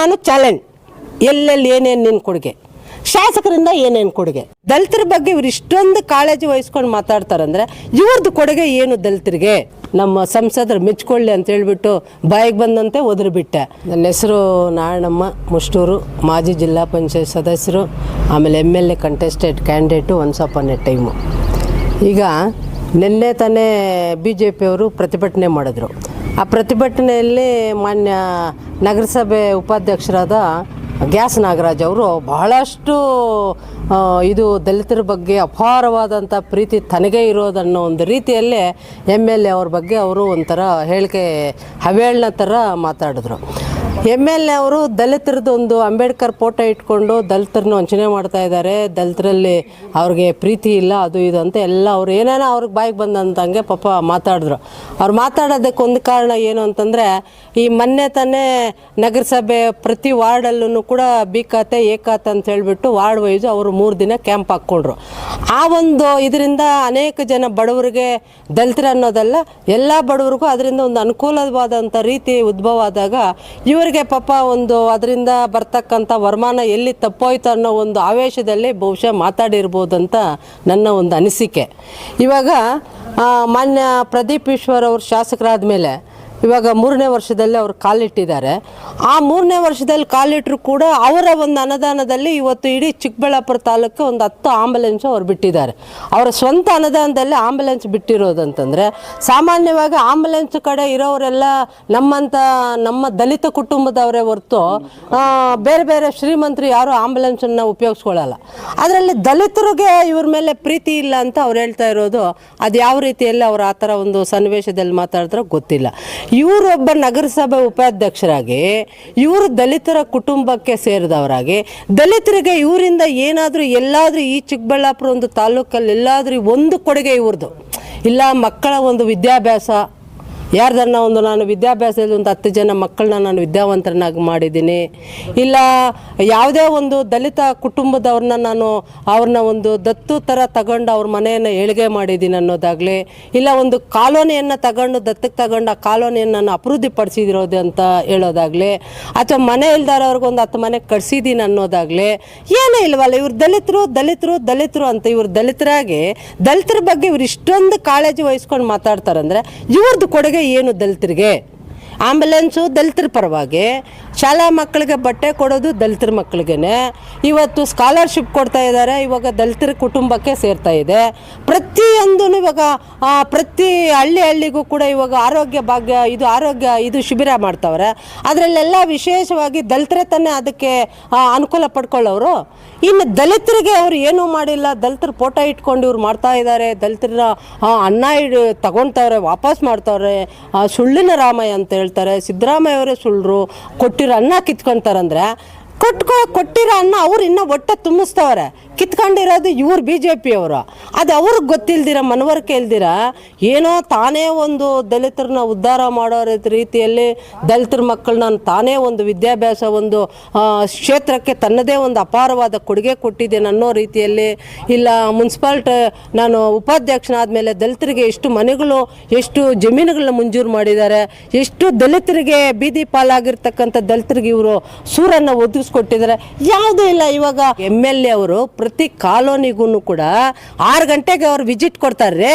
ನಾನು ಚಾಲೆಂಜ್. ಎಲ್ಲೆಲ್ಲಿ ಏನೇನು ನಿನ್ನ ಕೊಡುಗೆ? ಶಾಸಕರಿಂದ ಏನೇನು ಕೊಡುಗೆ? ದಲಿತರ ಬಗ್ಗೆ ಇವ್ರು ಇಷ್ಟೊಂದು ಕಾಳಜಿ ವಹಿಸ್ಕೊಂಡು ಮಾತಾಡ್ತಾರಂದ್ರೆ ಇವ್ರದ್ದು ಕೊಡುಗೆ ಏನು ದಲಿತರಿಗೆ? ನಮ್ಮ ಸಂಸದರು ಮೆಚ್ಕೊಳ್ಳಿ ಅಂತ ಹೇಳ್ಬಿಟ್ಟು ಬಾಯಿಗೆ ಬಂದಂತೆ ಒದರು ಬಿಟ್ಟೆ ನನ್ನ ಹೆಸರು ನಾರಾಯಣಮ್ಮ ಮುಷ್ಟೂರು, ಮಾಜಿ ಜಿಲ್ಲಾ ಪಂಚಾಯತ್ ಸದಸ್ಯರು, ಆಮೇಲೆ M L A contested candidate once upon a time ಈಗ ನಿನ್ನೆ ತಾನೇ ಬಿ ಜೆ ಪಿಯವರು ಪ್ರತಿಭಟನೆ ಮಾಡಿದ್ರು. ಆ ಪ್ರತಿಭಟನೆಯಲ್ಲಿ ಮಾನ್ಯ ನಗರಸಭೆ ಉಪಾಧ್ಯಕ್ಷರಾದ ಗ್ಯಾಸ್ ನಾಗರಾಜ್ ಅವರು ಬಹಳಷ್ಟು ಇದು ದಲಿತರ ಬಗ್ಗೆ ಅಪಾರವಾದಂಥ ಪ್ರೀತಿ ತನಗೇ ಇರೋದನ್ನೋ ಒಂದು ರೀತಿಯಲ್ಲೇ ಎಂ ಎಲ್ ಎ ಅವ್ರ ಬಗ್ಗೆ ಅವರು ಒಂಥರ ಹೇಳಿಕೆ ಹವೇಳನ ಥರ ಮಾತಾಡಿದ್ರು. ಎಂ ಎಲ್ ಎ ಅವರು ದಲಿತರದ್ದು ಒಂದು ಅಂಬೇಡ್ಕರ್ ಫೋಟೋ ಇಟ್ಕೊಂಡು ದಲಿತರನ್ನ ವಂಚನೆ ಮಾಡ್ತಾ ಇದ್ದಾರೆ. ದಲಿತರಲ್ಲಿ ಅವ್ರಿಗೆ ಪ್ರೀತಿ ಇಲ್ಲ, ಅದು ಇದು ಅಂತ ಎಲ್ಲ ಅವ್ರು ಏನೇನೋ ಅವ್ರಿಗೆ ಬಾಯಿಗೆ ಬಂದಂತಂಗೆ ಪಾಪ ಮಾತಾಡಿದ್ರು. ಅವ್ರು ಮಾತಾಡೋದಕ್ಕೆ ಒಂದು ಕಾರಣ ಏನು ಅಂತಂದರೆ, ಈ ಮೊನ್ನೆ ತಾನೇ ನಗರಸಭೆ ಪ್ರತಿ ವಾರ್ಡಲ್ಲೂ ಕೂಡ ಬಿ ಖಾತೆ, ಎ ಖಾತೆ ಅಂತ ಹೇಳಿಬಿಟ್ಟು ವಾರ್ಡ್ ವೈಸು ಅವರು ಮೂರು ದಿನ ಕ್ಯಾಂಪ್ ಹಾಕ್ಕೊಂಡ್ರು. ಆ ಒಂದು ಇದರಿಂದ ಅನೇಕ ಜನ ಬಡವರಿಗೆ ದಲಿತರ ಅನ್ನೋದಲ್ಲ, ಎಲ್ಲ ಬಡವರಿಗೂ ಅದರಿಂದ ಒಂದು ಅನುಕೂಲವಾದಂಥ ರೀತಿ ಉದ್ಭವ ಆದಾಗ ಇವರಿಗೆ ಪಾಪ ಒಂದು ಅದರಿಂದ ಬರ್ತಕ್ಕಂಥ ವರಮಾನ ಎಲ್ಲಿ ತಪ್ಪೋಯ್ತು ಅನ್ನೋ ಒಂದು ಆವೇಶದಲ್ಲಿ ಬಹುಶಃ ಅಂತ ನನ್ನ ಒಂದು ಅನಿಸಿಕೆ. ಇವಾಗ ಮಾನ್ಯ ಪ್ರದೀಪ್ ಈಶ್ವರ್ ಅವರು ಶಾಸಕರಾದ ಮೇಲೆ ಇವಾಗ ಮೂರನೇ ವರ್ಷದಲ್ಲಿ ಅವರು ಕಾಲಿಟ್ಟಿದ್ದಾರೆ. ಆ ಮೂರನೇ ವರ್ಷದಲ್ಲಿ ಕಾಲಿಟ್ಟರು ಕೂಡ ಅವರ ಒಂದು ಅನುದಾನದಲ್ಲಿ ಇವತ್ತು ಇಡೀ ಚಿಕ್ಕಬಳ್ಳಾಪುರ ತಾಲೂಕು ಒಂದು ಹತ್ತು ಆಂಬುಲೆನ್ಸ್ ಅವ್ರು ಬಿಟ್ಟಿದ್ದಾರೆ. ಅವರ ಸ್ವಂತ ಅನುದಾನದಲ್ಲಿ ಆಂಬುಲೆನ್ಸ್ ಬಿಟ್ಟಿರೋದಂತಂದರೆ ಸಾಮಾನ್ಯವಾಗಿ ಆಂಬುಲೆನ್ಸ್ ಕಡೆ ಇರೋರೆಲ್ಲ ನಮ್ಮಂಥ ನಮ್ಮ ದಲಿತ ಕುಟುಂಬದವರೇ ಹೊರತು ಬೇರೆ ಬೇರೆ ಶ್ರೀಮಂತರು ಯಾರು ಆಂಬುಲೆನ್ಸನ್ನು ಉಪಯೋಗಿಸ್ಕೊಳ್ಳಲ್ಲ. ಅದರಲ್ಲಿ ದಲಿತರಿಗೆ ಇವ್ರ ಮೇಲೆ ಪ್ರೀತಿ ಇಲ್ಲ ಅಂತ ಅವ್ರು ಹೇಳ್ತಾ ಇರೋದು ಅದು ಯಾವ ರೀತಿಯಲ್ಲಿ ಅವ್ರು ಆ ಥರ ಒಂದು ಸನ್ನಿವೇಶದಲ್ಲಿ ಮಾತಾಡಿದ್ರೆ ಗೊತ್ತಿಲ್ಲ. ಇವರೊಬ್ಬ ನಗರಸಭೆ ಉಪಾಧ್ಯಕ್ಷರಾಗಿ, ಇವರು ದಲಿತರ ಕುಟುಂಬಕ್ಕೆ ಸೇರಿದವರಾಗಿ, ದಲಿತರಿಗೆ ಇವರಿಂದ ಏನಾದರೂ ಎಲ್ಲಾದರೂ ಈ ಚಿಕ್ಕಬಳ್ಳಾಪುರ ಒಂದು ತಾಲೂಕಲ್ಲಿ ಎಲ್ಲಾದರೂ ಒಂದು ಕೊಡುಗೆ ಇವ್ರದ್ದು ಇಲ್ಲ ಮಕ್ಕಳ ಒಂದು ವಿದ್ಯಾಭ್ಯಾಸ ಯಾರ್ದನ್ನ ಒಂದು ನಾನು ವಿದ್ಯಾಭ್ಯಾಸದಲ್ಲಿ ಒಂದು ಹತ್ತು ಜನ ಮಕ್ಕಳನ್ನ ನಾನು ವಿದ್ಯಾವಂತರನ್ನಾಗಿ ಮಾಡಿದ್ದೀನಿ. ಇಲ್ಲ, ಯಾವುದೇ ಒಂದು ದಲಿತ ಕುಟುಂಬದವ್ರನ್ನ ನಾನು ಅವ್ರನ್ನ ಒಂದು ದತ್ತು ಥರ ತಗೊಂಡು ಅವ್ರ ಮನೆಯನ್ನು ಏಳಿಗೆ ಮಾಡಿದ್ದೀನಿ ಅನ್ನೋದಾಗಲಿ, ಇಲ್ಲ ಒಂದು ಕಾಲೋನಿಯನ್ನು ತಗೊಂಡು ದತ್ತಕ್ಕೆ ತಗೊಂಡು ಆ ಕಾಲೋನಿಯನ್ನು ನಾನು ಅಭಿವೃದ್ಧಿ ಪಡಿಸಿದಿರೋದು ಅಂತ ಹೇಳೋದಾಗಲಿ, ಅಥವಾ ಮನೆ ಇಲ್ದಾರವ್ರಿಗೆ ಒಂದು ಹತ್ತು ಮನೆ ಕಟ್ಸಿದ್ದೀನಿ ಅನ್ನೋದಾಗಲಿ, ಏನೇ ಇಲ್ವಲ್ಲ, ಇವ್ರು ದಲಿತರು ದಲಿತರು ದಲಿತರು ಅಂತ ಇವ್ರು ದಲಿತರಾಗಿ, ದಲಿತರ ಬಗ್ಗೆ ಇವ್ರು ಇಷ್ಟೊಂದು ಕಾಳಜಿ ವಹಿಸ್ಕೊಂಡು ಮಾತಾಡ್ತಾರಂದ್ರೆ ಇವ್ರದ್ದು ಕೊಡುಗೆ ಏನು ದಲಿತರಿಗೆ? ಆಂಬುಲೆನ್ಸು ದಲಿತರ ಪರವಾಗಿ. ಶಾಲಾ ಮಕ್ಕಳಿಗೆ ಬಟ್ಟೆ ಕೊಡೋದು ದಲಿತರ ಮಕ್ಕಳಿಗೇನೆ. ಇವತ್ತು ಸ್ಕಾಲರ್ಶಿಪ್ ಕೊಡ್ತಾ ಇದ್ದಾರೆ, ಇವಾಗ ದಲಿತರ ಕುಟುಂಬಕ್ಕೆ ಸೇರ್ತಾ ಇದೆ. ಪ್ರತಿಯೊಂದು ಇವಾಗ ಪ್ರತಿ ಹಳ್ಳಿ ಹಳ್ಳಿಗೂ ಕೂಡ ಇವಾಗ ಆರೋಗ್ಯ ಭಾಗ್ಯ, ಇದು ಆರೋಗ್ಯ, ಇದು ಶಿಬಿರ ಮಾಡ್ತಾವ್ರೆ. ಅದರಲ್ಲೆಲ್ಲ ವಿಶೇಷವಾಗಿ ದಲಿತರೇ ತಾನೇ ಅದಕ್ಕೆ ಅನುಕೂಲ ಪಡ್ಕೊಳ್ಳೋರು. ಇನ್ನು ದಲಿತರಿಗೆ ಅವ್ರು ಏನೂ ಮಾಡಿಲ್ಲ, ದಲಿತರ ಫೋಟೋ ಇಟ್ಕೊಂಡು ಇವ್ರು ಮಾಡ್ತಾ ಇದ್ದಾರೆ ದಲಿತರ ಅನ್ನ ಇಡು ತಗೊಳ್ತವ್ರೆ ವಾಪಸ್ ಮಾಡ್ತವ್ರೆ ಸುಳ್ಳಿನ ರಾಮಯ್ಯ ಅಂತ ಸಿದ್ದರಾಮಯ್ಯ ಅವರೇ ಸುಳ್ಳರು ಕೊಟ್ಟಿರೋ ಅನ್ನ ಕಿತ್ಕೊಂತಾರಂದ್ರೆ ಕೊಟ್ಕೊ ಕೊಟ್ಟಿರೋ ಅನ್ನ ಅವ್ರು ಇನ್ನೂ ಹೊಟ್ಟೆ ತುಂಬಿಸ್ತವ್ರೆ. ಕಿತ್ಕೊಂಡಿರೋದು ಇವ್ರು ಬಿ ಜೆ ಪಿಯವರು ಅದು ಅವ್ರಿಗೆ ಗೊತ್ತಿಲ್ದಿರ, ಮನವರಿಕೆ ಇಲ್ದಿರ ಏನೋ ತಾನೇ ಒಂದು ದಲಿತರನ್ನ ಉದ್ಧಾರ ಮಾಡೋ ರೀತಿಯಲ್ಲಿ ದಲಿತರ ಮಕ್ಕಳನ್ನ ತಾನೇ ಒಂದು ವಿದ್ಯಾಭ್ಯಾಸ ಒಂದು ಕ್ಷೇತ್ರಕ್ಕೆ ತನ್ನದೇ ಒಂದು ಅಪಾರವಾದ ಕೊಡುಗೆ ಕೊಟ್ಟಿದ್ದೇನೆ ಅನ್ನೋ ರೀತಿಯಲ್ಲಿ ಇಲ್ಲ ಮುನ್ಸಿಪಾಲ್ಟಿ, ನಾನು ಉಪಾಧ್ಯಕ್ಷನಾದ ಮೇಲೆ ದಲಿತರಿಗೆ ಎಷ್ಟು ಮನೆಗಳು, ಎಷ್ಟು ಜಮೀನುಗಳನ್ನ ಮಂಜೂರು ಮಾಡಿದ್ದಾರೆ, ಎಷ್ಟು ದಲಿತರಿಗೆ ಬೀದಿ ಪಾಲಾಗಿರ್ತಕ್ಕಂಥ ದಲಿತರಿಗೆ ಇವರು ಸೂರನ್ನು ಒದಗಿಸ್ಕೊಟ್ಟಿದ್ದಾರೆ ಯಾವುದೂ ಇಲ್ಲ, ಇವಾಗ ಎಂ ಎಲ್ ಎ ಅವರು ಪ್ರತಿ ಕಾಲೋನಿಗೂ ಕೂಡ ಆರು ಗಂಟೆಗೆ ಅವ್ರು ವಿಸಿಟ್ ಕೊಡ್ತಾರೆ.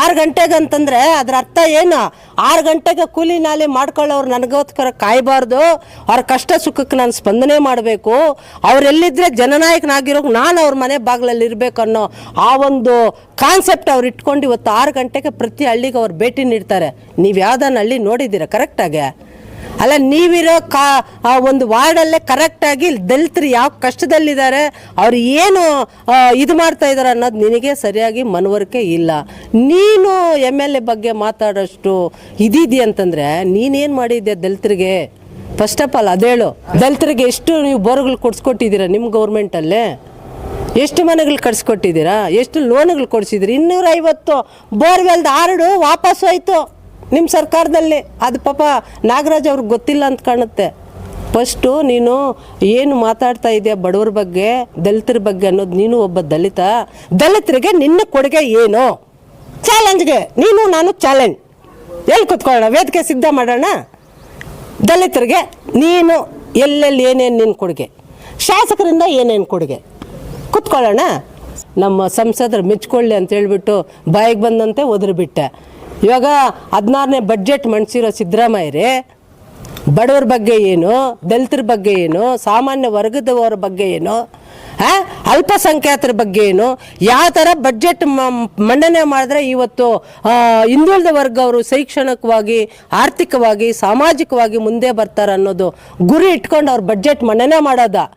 ಆರು ಗಂಟೆಗೆ ಅಂತಂದರೆ ಅದ್ರ ಅರ್ಥ ಏನು? ಆರು ಗಂಟೆಗೆ ಕೂಲಿ ನಾಲಿ ಮಾಡ್ಕೊಳ್ಳೋರು ನನಗೋಸ್ಕರ ಕಾಯಬಾರ್ದು. ಅವ್ರ ಕಷ್ಟ ಸುಖಕ್ಕೆ ನಾನು ಸ್ಪಂದನೆ ಮಾಡಬೇಕು. ಅವರೆಲ್ಲಿದ್ರೆ ಜನನಾಯಕನಾಗಿರೋ ನಾನು ಅವ್ರ ಮನೆ ಬಾಗಿಲಲ್ಲಿ ಇರಬೇಕು ಅನ್ನೋ ಆ ಒಂದು ಕಾನ್ಸೆಪ್ಟ್ ಅವ್ರು ಇಟ್ಕೊಂಡು ಇವತ್ತು ಆರು ಗಂಟೆಗೆ ಪ್ರತಿ ಹಳ್ಳಿಗೆ ಅವ್ರು ಭೇಟಿ ನೀಡ್ತಾರೆ. ನೀವು ಯಾವ್ದಾನ ಹಳ್ಳಿ ನೋಡಿದ್ದೀರಾ ಕರೆಕ್ಟಾಗೆ ಅಲ್ಲ, ನೀವಿರೋ ಕಾ, ಆ ಒಂದು ವಾರ್ಡಲ್ಲೇ ಕರೆಕ್ಟಾಗಿ ದಲಿತರು ಯಾವ ಕಷ್ಟದಲ್ಲಿದ್ದಾರೆ, ಅವ್ರು ಏನು ಇದು ಮಾಡ್ತಾ ಇದ್ದಾರೆ ಅನ್ನೋದು ನಿನಗೆ ಸರಿಯಾಗಿ ಮನವರಿಕೆ ಇಲ್ಲ. ನೀನು ಎಂ ಎಲ್ ಎ ಬಗ್ಗೆ ಮಾತಾಡೋಷ್ಟು ಇದಿದೆಯಾ ಅಂತಂದರೆ, ನೀನೇನು ಮಾಡಿದ್ದೆ ದಲಿತರಿಗೆ? ಫಸ್ಟ್ ಆಫ್ ಆಲ್ ಅದೇಳು ದಲಿತರಿಗೆ ಎಷ್ಟು ನೀವು ಬೋರ್ಗಳು ಕೊಡ್ಸ್ಕೊಟ್ಟಿದ್ದೀರಾ ನಿಮ್ಮ ಗೌರ್ಮೆಂಟಲ್ಲೇ? ಎಷ್ಟು ಮನೆಗಳು ಕಟ್ಸ್ಕೊಟ್ಟಿದ್ದೀರಾ? ಎಷ್ಟು ಲೋನ್ಗಳು ಕೊಡಿಸಿದ್ರಿ ಇನ್ನೂರೈವತ್ತು ಬೋರ್ವೆಲ್ದು ಆರ್ಡು ವಾಪಸ್ ಹೋಯ್ತು ನಿಮ್ಮ ಸರ್ಕಾರದಲ್ಲಿ. ಅದು ಪಾಪ ನಾಗರಾಜ್ ಅವ್ರಿಗೆ ಗೊತ್ತಿಲ್ಲ ಅಂತ ಕಾಣುತ್ತೆ. ಫಸ್ಟು ನೀನು ಏನು ಮಾತಾಡ್ತಾ ಇದೆಯಾ ಬಡವ್ರ ಬಗ್ಗೆ, ದಲಿತರ ಬಗ್ಗೆ ಅನ್ನೋದು ನೀನು ಒಬ್ಬ ದಲಿತ. ದಲಿತರಿಗೆ ನಿನ್ನ ಕೊಡುಗೆ ಏನು? ಚಾಲೆಂಜ್ಗೆ ನೀನು, ನಾನು ಚಾಲೆಂಜ್ ಎಲ್ಲಿ ಕುತ್ಕೊಳ್ಳೋಣ? ವೇದಿಕೆ ಸಿದ್ಧ ಮಾಡೋಣ? ದಲಿತರಿಗೆ ನೀನು ಎಲ್ಲೆಲ್ಲಿ ಏನೇನು ನಿನ್ನ ಕೊಡುಗೆ? ಶಾಸಕರಿಂದ ಏನೇನು ಕೊಡುಗೆ? ಕುತ್ಕೊಳ್ಳೋಣ? ನಮ್ಮ ಸಂಸದರು ಮೆಚ್ಕೊಳ್ಳಿ ಅಂತ ಹೇಳ್ಬಿಟ್ಟು ಬಾಯಿಗೆ ಬಂದಂತೆ ಒದರಿಬಿಟ್ಟೆ. ಇವಾಗ ಹದಿನಾರನೇ ಬಡ್ಜೆಟ್ ಮಂಡಿಸಿರೋ ಸಿದ್ದರಾಮಯ್ಯರೇ, ಬಡವ್ರ ಬಗ್ಗೆ ಏನು, ದಲಿತರ ಬಗ್ಗೆ ಏನು, ಸಾಮಾನ್ಯ ವರ್ಗದವರ ಬಗ್ಗೆ ಏನು ಹಾಂ ಅಲ್ಪಸಂಖ್ಯಾತರ ಬಗ್ಗೆ ಏನು, ಯಾವ ಥರ ಬಡ್ಜೆಟ್ ಮಂಡನೆ ಮಾಡಿದ್ರೆ ಇವತ್ತು ಹಿಂದುಳಿದ ವರ್ಗವರು ಶೈಕ್ಷಣಿಕವಾಗಿ, ಆರ್ಥಿಕವಾಗಿ, ಸಾಮಾಜಿಕವಾಗಿ ಮುಂದೆ ಬರ್ತಾರೆ ಅನ್ನೋದು ಗುರಿ ಇಟ್ಕೊಂಡು ಅವ್ರು ಬಡ್ಜೆಟ್ ಮಂಡನೆ ಮಾಡೋದ?